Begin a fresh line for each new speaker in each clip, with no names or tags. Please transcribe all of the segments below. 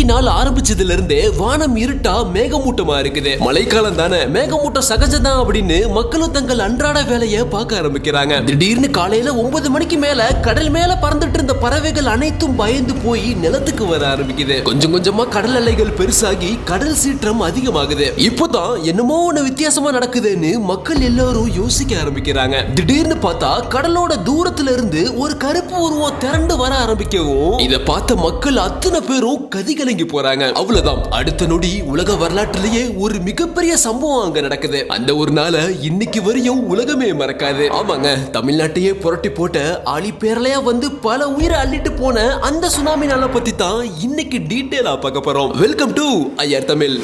அன்னைக்கு நாள் ஆரம்பிச்சதுல இருந்தே வானம் இருட்டா மேகமூட்டமா இருக்குது. மழைக்காலம் தானே மேகமூட்டம் சகஜம்தான் அப்படின்னு மக்களும் தங்கள் அன்றாட வேலையை பார்க்க ஆரம்பிக்கிறாங்க. திடீர்னு காலையில ஒன்பது மணிக்கு மேல கடல் மேல பறந்துட்டு இருந்த பறவைகள் அனைத்தும் பயந்து போய் நிலத்துக்கு வர ஆரம்பிக்குது. கொஞ்சம் கொஞ்சமா கடல் அலைகள் பெருசாகி கடல் சீற்றம் அதிகமாகுது. இப்போதான் என்னமோ ஒண்ணு வித்தியாசமா நடக்குதுன்னு மக்கள் எல்லாரும் யோசிக்க ஆரம்பிக்கிறாங்க. திடீர்னு பார்த்தா கடலோட தூரத்துல இருந்து ஒரு கரு உருவம் திரண்டு வர ஆரம்பிக்கவும் இத பார்த்த மக்கள் அத்தனை பேரும் கதி கலங்கி போறாங்க. அவ்வளவுதான். அடுத்த நொடி உலக வரலாற்றிலேயே ஒரு மிகப்பெரிய சம்பவம் அங்க நடக்குது. அந்த ஒரு நாளை இன்னைக்கு வரையும் உலகமே மறக்காது. ஆமாங்க. தமிழ்நாட்டையே புரட்டி போட்ட அழி பேரலையா வந்து பல உயிரை அள்ளிட்டு போன அந்த சுனாமி நாளை பத்தி தான் இன்னைக்கு டீட்டெயிலா பார்க்க போறோம். Welcome to Iyer Tamil.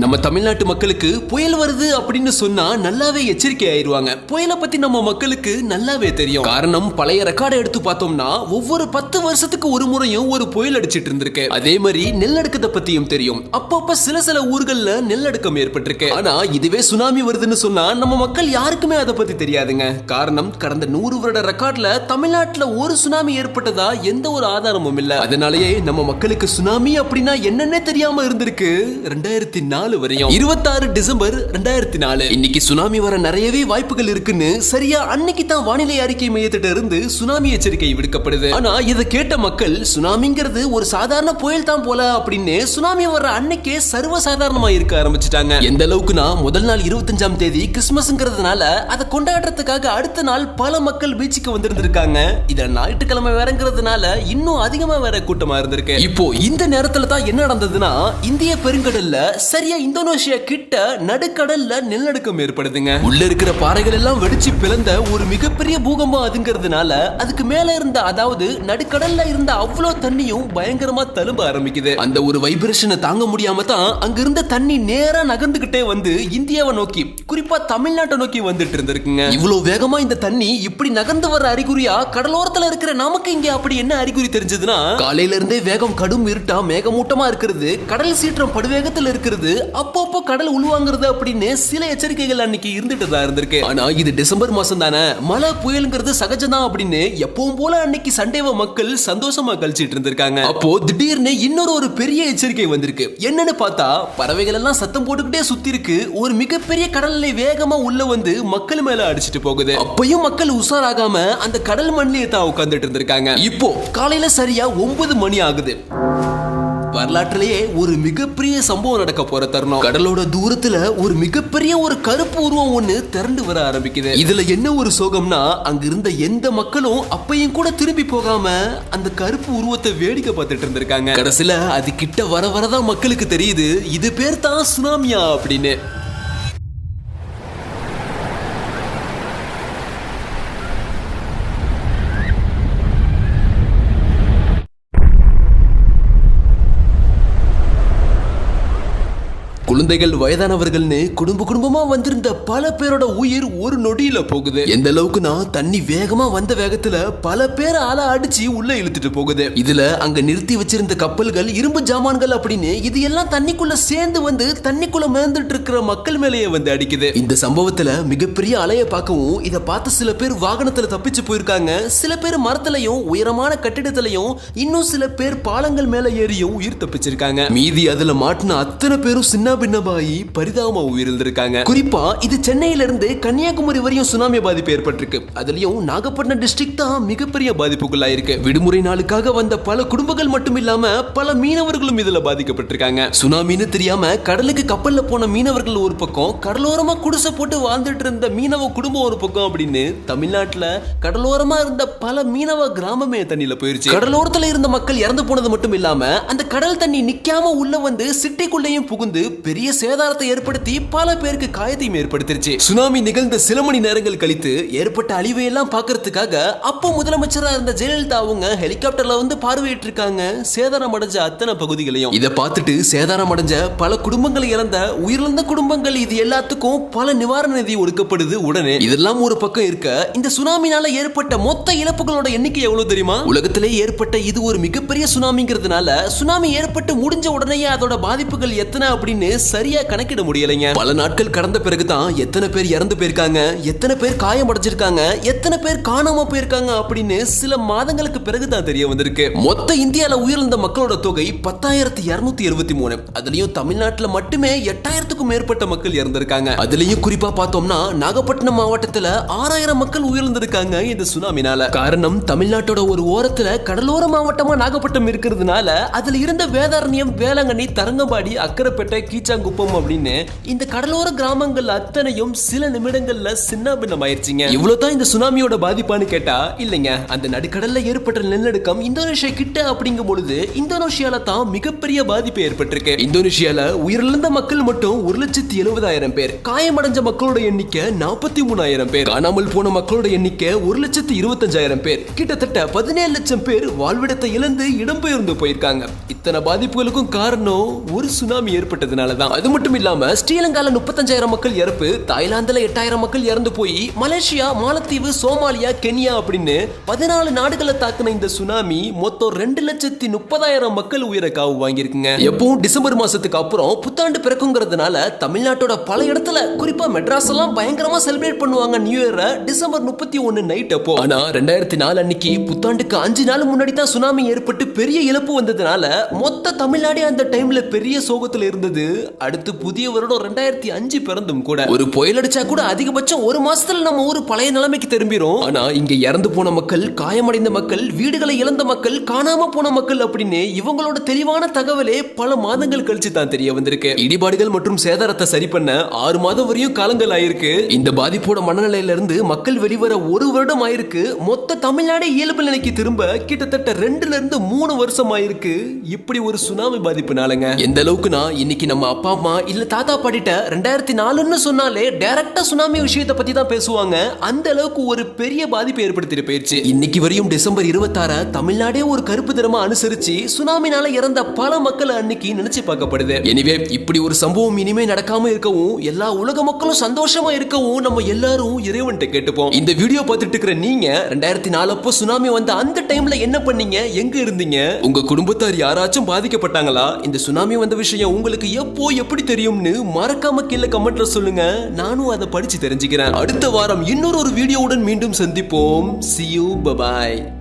நம்ம தமிழ்நாட்டு மக்களுக்கு புயல் வருது அப்படின்னு சொன்னா நல்லாவே எச்சரிக்கை ஆயிடுவாங்க புயலை பத்தி நம்ம மக்களுக்கு நல்லாவே தெரியும். காரணம் பழைய ரெக்கார்டை எடுத்து பார்த்தோம்னா ஒவ்வொரு பத்து வருஷத்துக்கு ஒரு முறையும் ஒரு புயல் அடிச்சிட்டு இருந்திருக்கு. அதே மாதிரி நெல்லடுக்கத்தை பத்தியும் தெரியும். அப்பப்ப சில சில ஊர்கள்ல நெல்லடுக்கம் ஏற்பட்டிருக்கு. ஆனா இதுவே சுனாமி வருதுன்னு சொன்னா நம்ம மக்கள் யாருக்குமே அதை பத்தி தெரியாதுங்க. காரணம் கடந்த நூறு வருட ரெக்கார்ட்ல தமிழ்நாட்டுல ஒரு சுனாமி ஏற்பட்டதா எந்த ஒரு ஆதாரமும் இல்ல. அதனாலேயே நம்ம மக்களுக்கு சுனாமி அப்படின்னா என்னன்னே தெரியாம இருந்திருக்கு. ரெண்டாயிரத்தி நாலு வரையும். இருபத்தாறு டிசம்பர் ரெண்டாயிரத்தி நாலு இன்னைக்கு சுனாமி வர நிறையவே வாய்ப்புகள் இருக்குன்னு சரியா அன்னைக்கு தான் வானிலை அறிக்கை மையத்திட்ட இருந்து சுனாமி எச்சரிக்கை விடுக்கப்படுது. ஆனா இதை கேட்ட மக்கள் சுனாமிங்கிறது ஒரு சாதாரண புயல் தான் போல அப்படின்னு சுனாமி வர்ற அன்னைக்கே சர்வ சாதாரணமா இருக்க ஆரம்பிச்சிட்டாங்க. எந்த அளவுக்குனா முதல் நாள் இருபத்தஞ்சாம் தேதி கிறிஸ்துமஸ்ங்கிறதுனால அதை கொண்டாடுறதுக்காக அடுத்த நாள் பல மக்கள் பீச்சுக்கு வந்திருந்திருக்காங்க. இத ஞாயிற்றுக்கிழமை வேறங்கிறதுனால இன்னும் அதிகமா வேற கூட்டமா இருந்திருக்கு. இப்போ இந்த நேரத்துல தான் என்ன நடந்ததுன்னா இந்திய பெருங்கடல்ல சரியா இந்தோனேஷியா கிட்ட நடுக்கடல்ல நிலநடுக்கம் ஏற்படுதுங்க. உள்ள இருக்கிற பாறைகள் எல்லாம் வெடிச்சு பிளந்த ஒரு மிகப்பெரிய பூகம்பம் அதுங்கிறதுனால அதுக்கு மேல இருந்த அதாவது நடுக்கடல்ல இருந்த அவ்வளோ தண்ணியும் பயங்கரமா தழும்ப ஆரம்பிக்குது. அந்த ஒரு வைப்ரேஷனை தாங்க முடியாம தான் அங்க இருந்த தண்ணி நேரா நகர்ந்துகிட்டே வந்து இந்தியாவை நோக்கி குறிப்பா தமிழ்நாட்டை நோக்கி வந்துட்டு இருந்திருக்குங்க. இவ்வளவு வேகமா இந்த தண்ணி இப்படி நகர்ந்து வர அறிகுறியா கடலோரத்துல இருக்கிற நமக்கு இங்க அப்படி என்ன அறிகுறி தெரிஞ்சதுன்னா காலையில இருந்தே வேகம் கடும் இருட்டா மேகமூட்டமா இருக்கிறது கடல் சீற்றம் படுவேகத்தில் இருக்கிறது அப்பப்போ கடல் உள்வாங்கிறது அப்படின்னு சில எச்சரிக்கைகள் அன்னைக்கு இருந்துட்டு தான் இருந்திருக்கு. ஆனா இது டிசம்பர் மாசம் தானே? மழை புயலுங்கிறது சகஜம்தான் அப்படின்னு எப்பவும் போல அன்னைக்கு சண்டேவ மக்கள் சந்தோஷமா கழிச்சிட்டு இருந்திருக்காங்க. அப்போ திடீர்னு இன்னொரு ஒரு பெரிய எச்சரிக்கை வந்திருக்கு. என்னன்னு பார்த்தா பறவைகள் எல்லாம் சத்தம் போட்டுக்கிட்டே சுத்தி இருக்கு. ஒரு மிகப்பெரிய கடல் அலை வேகமா உள்ள வந்து மக்கள் மேல அடிச்சிட்டு போகுது. அப்பயும் மக்கள் உஷாராகாம அந்த கடல் மண்ணிலேயே தான் உட்கார்ந்துட்டு இருந்திருக்காங்க. இப்போ காலையில சரியா ஒன்பது மணி ஆகுது. வரலாற்றிலேயே ஒரு மிகப்பெரிய சம்பவம் நடக்க போற தருணம். கடலோட தூரத்துல ஒரு மிகப்பெரிய ஒரு கருப்பு உருவம் ஒண்ணு திரண்டு வர ஆரம்பிக்குது. இதுல என்ன ஒரு சோகம்னா அங்க இருந்த எந்த மக்களும் அப்பையும் கூட திரும்பி போகாம அந்த கருப்பு உருவத்தை வேடிக்கை பார்த்துட்டு இருந்திருக்காங்க. கடைசியில அது கிட்ட வர வரதான் மக்களுக்கு தெரியுது. இது பேர் தான் சுனாமியா அப்படின்னு. குழந்தைகள் வயதானவர்கள்னு குடும்ப குடும்பமா வந்திருந்த பல பேரோட உயிர் ஒரு நொடியில போகுது. எந்த அளவுக்குனா தண்ணி வேகமா வந்த வேகத்துல பல பேர் அல அடிச்சு உள்ள இழுத்துட்டு போகுது. இதுல அங்க நிறுத்தி வச்சிருந்த கப்பல்கள் இரும்பு ஜாமான்கள் அப்படின்னு இது எல்லாம் தண்ணிக்குள்ள சேர்ந்து வந்து தண்ணிக்குள்ள மிதந்துட்டு இருக்கிற மக்கள் மேலேயே வந்து அடிக்குது. இந்த சம்பவத்துல மிகப்பெரிய அலைய பார்க்கவும் இதை பார்த்து சில பேர் வாகனத்துல தப்பிச்சு போயிருக்காங்க. சில பேர் மரத்திலையும் உயரமான கட்டிடத்திலையும் இன்னும் சில பேர் பாலங்கள் மேல ஏறியும் உயிர் தப்பிச்சிருக்காங்க. மீதி அதுல மாட்டின அத்தனை பேரும் சின்ன பின்னமாயி பரிதாபமா உயிரிழந்திருக்காங்க. குறிப்பா இது சென்னையில இருந்து கன்னியாகுமரி வரையும் சுனாமி பாதிப்பு ஏற்பட்டிருக்கு. அதுலயும் நாகப்பட்டினம் டிஸ்ட்ரிக்ட் தான் மிகப்பெரிய பாதிப்புக்குள்ளாயிருக்கு. விடுமுறை நாளுக்காக வந்த பல குடும்பங்கள் மட்டும் இல்லாம பல மீனவர்களும் இதுல பாதிக்கப்பட்டிருக்காங்க. சுனாமின்னு தெரியாம கடலுக்கு கப்பல்ல போன மீனவர்கள் ஒரு பக்கம் கடலோரமா குடிசை போட்டு வாழ்ந்துட்டு இருந்த மீனவ குடும்பம் ஒரு பக்கம் அப்படின்னு தமிழ்நாட்டுல கடலோரமா இருந்த பல மீனவ கிராமமே தண்ணியில போயிருச்சு. கடலோரத்துல இருந்த மக்கள் இறந்து போனது மட்டும் இல்லாம அந்த கடல் தண்ணி நிக்காம உள்ள வந்து சிட்டிக்குள்ளேயும் புகுந்து பெரிய பெரிய சேதாரத்தை ஏற்படுத்தி பல பேருக்கு காயத்தையும் ஏற்படுத்திருச்சு. சுனாமி நிகழ்ந்த சில மணி நேரங்கள் கழித்து ஏற்பட்ட அழிவை எல்லாம் பாக்குறதுக்காக அப்போ முதலமைச்சரா இருந்த ஜெயலலிதா அவங்க ஹெலிகாப்டர்ல வந்து பார்வையிட்டு இருக்காங்க சேதாரம் அடைஞ்ச அத்தனை பகுதிகளையும். இதை பார்த்துட்டு சேதாரம் அடைஞ்ச பல குடும்பங்களை இறந்த உயிரிழந்த குடும்பங்கள் இது எல்லாத்துக்கும் பல நிவாரண நிதி ஒடுக்கப்படுது உடனே. இதெல்லாம் ஒரு பக்கம் இருக்க இந்த சுனாமினால ஏற்பட்ட மொத்த இழப்புகளோட எண்ணிக்கை எவ்வளவு தெரியுமா? உலகத்திலே ஏற்பட்ட இது ஒரு மிகப்பெரிய சுனாமிங்கிறதுனால சுனாமி ஏற்பட்டு முடிஞ்ச உடனே அதோட பாதிப்புகள் எத்தனை அப்படின்னு சரியா கணக்கிட முடியலைங்க. பல நாட்கள் கடந்த பிறகுதான் எத்தனை பேர் இறந்து போயிருக்காங்க எத்தனை பேர் காயமடைஞ்சிருக்காங்க எத்தனை பேர் காணாம போயிருக்காங்க அப்படின்னு சில மாதங்களுக்கு பிறகுதான் தெரிய வந்திருக்கு. மொத்த இந்தியால உயிரிழந்த மக்களோட தொகை பத்தாயிரத்தி இருநூத்தி எழுபத்தி மூணு. அதுலயும் தமிழ்நாட்டுல மட்டுமே எட்டாயிரத்துக்கும் மேற்பட்ட மக்கள் இறந்திருக்காங்க. அதுலயும் குறிப்பா பார்த்தோம்னா நாகப்பட்டினம் மாவட்டத்துல ஆறாயிரம் மக்கள் உயிரிழந்திருக்காங்க இந்த சுனாமினால. காரணம் தமிழ்நாட்டோட ஒரு ஓரத்துல கடலோர மாவட்டமா நாகப்பட்டினம் இருக்கிறதுனால அதுல இருந்த வேதாரண்யம் வேளாங்கண்ணி தரங்கம்பாடி அக்கரைப்பேட்டை கீச்சா கீச்சாங்குப்பம் அப்படின்னு இந்த கடலோர கிராமங்கள் அத்தனையும் சில நிமிடங்கள்ல சின்னாபின்னம் ஆயிருச்சுங்க இவ்வளவுதான் இந்த சுனாமியோட பாதிப்பான்னு கேட்டா இல்லைங்க. அந்த நடுக்கடல்ல ஏற்பட்ட நிலநடுக்கம் இந்தோனேஷியா கிட்ட அப்படிங்கும் பொழுது இந்தோனேஷியால தான் மிகப்பெரிய பாதிப்பு ஏற்பட்டிருக்கு. இந்தோனேஷியால உயிரிழந்த மக்கள் மட்டும் ஒரு லட்சத்தி எழுபதாயிரம் பேர். காயமடைஞ்ச மக்களோட எண்ணிக்கை நாற்பத்தி மூணாயிரம் பேர். காணாமல் போன மக்களோட எண்ணிக்கை ஒரு லட்சத்தி இருபத்தஞ்சாயிரம் பேர். கிட்டத்தட்ட பதினேழு லட்சம் பேர் வாழ்விடத்தை இழந்து இடம்பெயர்ந்து போயிருக்காங்க. இத்தனை பாதிப்புகளுக்கும் காரணம் ஒரு சுனாமி ஏற்பட்டதுனால தான். அது மட்டும் இல்லாம ஸ்ரீலங்கால முப்பத்தஞ்சாயிரம் மக்கள் இறப்பு தாய்லாந்துல எட்டாயிரம் மக்கள் இறந்து போய் மலேசியா மாலத்தீவு சோமாலியா கென்யா அப்படின்னு பதினாலு நாடுகளை தாக்குன இந்த சுனாமி மொத்தம் ரெண்டு லட்சத்தி முப்பதாயிரம் மக்கள் உயிரை காவு வாங்கியிருக்குங்க. எப்பவும் டிசம்பர் மாசத்துக்கு அப்புறம் புத்தாண்டு பிறக்குங்கிறதுனால தமிழ்நாட்டோட பல இடத்துல குறிப்பா மெட்ராஸ் எல்லாம் பயங்கரமா செலிப்ரேட் பண்ணுவாங்க நியூ இயரை டிசம்பர் முப்பத்தி ஒன்னு நைட் அப்போ. ஆனா ரெண்டாயிரத்தி நாலு அன்னைக்கு புத்தாண்டுக்கு அஞ்சு நாள் முன்னாடி தான் சுனாமி ஏற்பட்டு பெரிய இழப்பு வந்ததுனால மொத்த தமிழ்நாடே அந்த டைம்ல பெரிய சோகத்துல இருந்தது. அடுத்து புதிய வருடம் ரெண்டாயிரத்தி அஞ்சு பிறந்தும் கூட. ஒரு புயல் அடிச்சா கூட அதிகபட்சம் ஒரு மாசத்துல நம்ம ஊர் பழைய நிலைமைக்கு திரும்பிடும் ஆனா இங்க இறந்து போன மக்கள் காயமடைந்த மக்கள் வீடுகளை இழந்த மக்கள் காணாம போன மக்கள் அப்படின்னு இவங்களோட தெளிவான தகவலே பல மாதங்கள் கழிச்சு தான் தெரிய வந்திருக்கு. இடிபாடுகள் மற்றும் சேதாரத்தை சரி பண்ண ஆறு மாதம் வரையும் காலங்கள் ஆயிருக்கு. இந்த பாதிப்போட மனநிலையில இருந்து மக்கள் வெளிவர ஒரு வருடம் ஆயிருக்கு. மொத்த தமிழ்நாடே இயல்பு நிலைக்கு திரும்ப கிட்டத்தட்ட ரெண்டுல இருந்து மூணு வருஷம் ஆயிருக்கு. இப்படி ஒரு சுனாமி பாதிப்புனாலங்க. எந்த அளவுக்குனா இன்னைக்கு நம்ம அப்பா அம்மா இல்ல தாத்தா பாட்டிட்ட ரெண்டாயிரத்தி நாலுன்னு சொன்னாலே டைரக்டா சுனாமி விஷயத்தை பத்தி தான் பேசுவாங்க. அந்த அளவுக்கு ஒரு பெரிய பாதிப்பு ஏற்படுத்திட்டு போயிருச்சு. இன்னைக்கு வரையும் டிசம்பர் இருபத்தாற தமிழ்நாடே ஒரு கருப்பு தினமா அனுசரிச்சு சுனாமினால இறந்த பல மக்கள் அன்னைக்கு நினைச்சு பார்க்கப்படுது. எனிவே இப்படி ஒரு சம்பவம் இனிமே நடக்காம இருக்கவும் எல்லா உலக மக்களும் சந்தோஷமா இருக்கவும் நம்ம எல்லாரும் இறைவன்கிட்ட கேட்டுப்போம். இந்த வீடியோ பார்த்துட்டு இருக்கிற நீங்க ரெண்டாயிரத்தி நாலு அப்போ சுனாமி வந்த அந்த டைம்ல என்ன பண்ணீங்க? எங்க இருந்தீங்க? உங்க குடும்பத்தார் யாராச்சும் பாதிக்கப்பட்டாங்களா? இந்த சுனாமி வந்த விஷயம் உங்களுக்கு எப்போ எப்படி தெரியும்னு மறக்காம கீழே கமெண்ட்ல சொல்லுங்க. நானும் அதை படிச்சு தெரிஞ்சுக்கிறேன். அடுத்த வாரம் இன்னொரு ஒரு வீடியோவுடன் மீண்டும் சந்திப்போம். C you bye bye